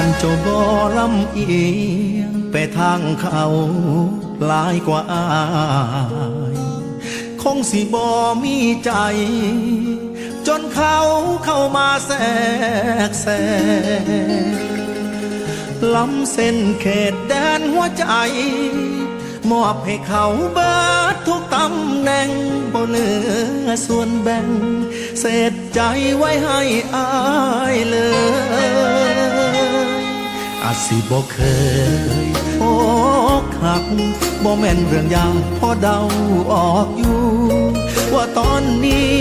ขันเจ้าบ่ลำเอียงไปทางเขาหลายกว่าอายคงสิบ่มีใจ จนเขาเข้ามาแทรกแซงล้ำเส้นเขตแดนหัวใจ มอบให้เขาเบิดทุกตำแหน่งบ่เหลือส่วนแบ่ง เศษใจไว้ให้อายเลย อาจสิบ่เคยอกหักบ่แม่นเรื่องยากพอเดาออกอยู่ ว่าตอนนี้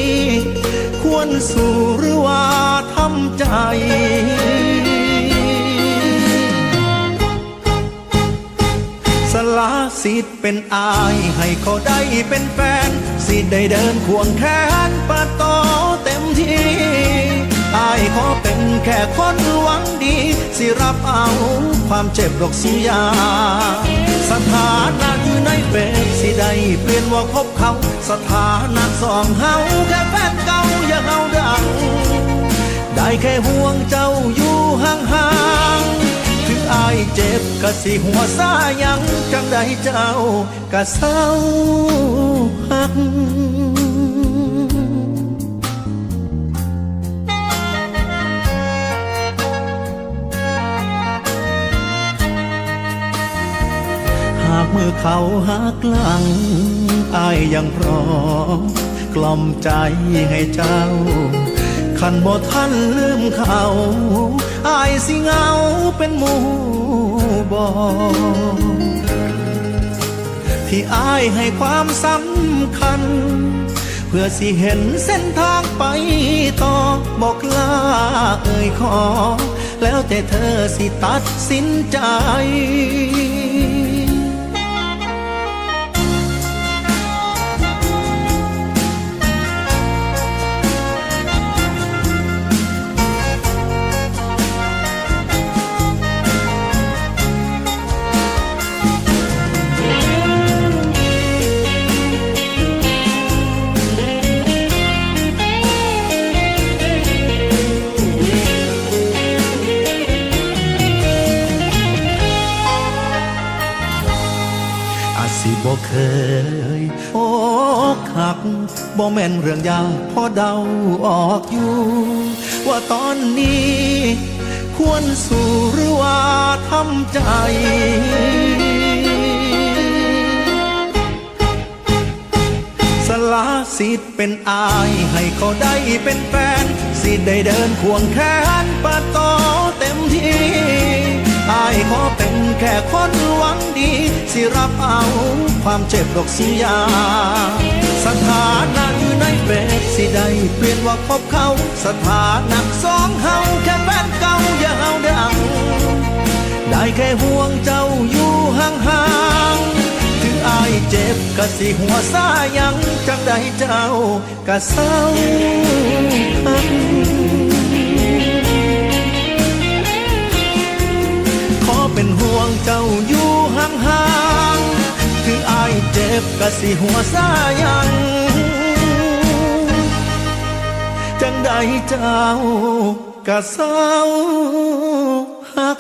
ควรสู้หรือว่าทำใจสละสิทธิ์เป็นอาย ให้เขาได้เป็นแฟน สิได้เดินควงแขนปิดโตเต็มที่ อายขอเป็นแค่คนหวังดี สิรับเอาความเจ็บดอกสุยา สถานะอยู่ในเฟซสิได้เปลี่ยนว่าคบเขา สถานะสองเฮาแค่แฟนเก่าอย่าเฮาดัง ได้แค่ห่วงเจ้าอยู่ห่างๆถึงอายเจ็บก็สิหัวซายังจังใดเจ้าก็เศร้าหัก หากมือเขาหักหลังอายยังพร้อมกล่อมใจให้เจ้า ขันบ่ทันลืมเขาอายสิเงาเป็นหมู่บอที่อายให้ความสำคัญ เพื่อสิเห็นเส้นทางไปต่อบอกลาเอ่ยขอ แล้วแต่เธอสิตัดสินใจ สิบ่เคยอกหักบ่แม่นเรื่องยากพอเดาออกอยู่ ว่าตอนนี้ ควรสู้หรือว่าทำใจสละสิทธิ์เป็นอายให้เขาได้เป็นแฟน สิได้เดินควงแขนปิดโตเต็มที่ อายขอเป็นแค่คนหวังดี สิรับเอาความเจ็บดอกสิยา สถานะอยู่ในเฟซสิได้เปลี่ยนว่าคบเขา สถานะสองเฮาแค่แฟนเก่าอย่าเฮาดังได้แค่ห่วงเจ้าอยู่ห่างๆถึงอายเจ็บก็สิหัวซายังจังได้เจ้าก็เศร้า วงเจ้าอยู่ห่างๆถึงอายเจ็บก็สิหัวซายังจังใดเจ้าก็เศร้าหัก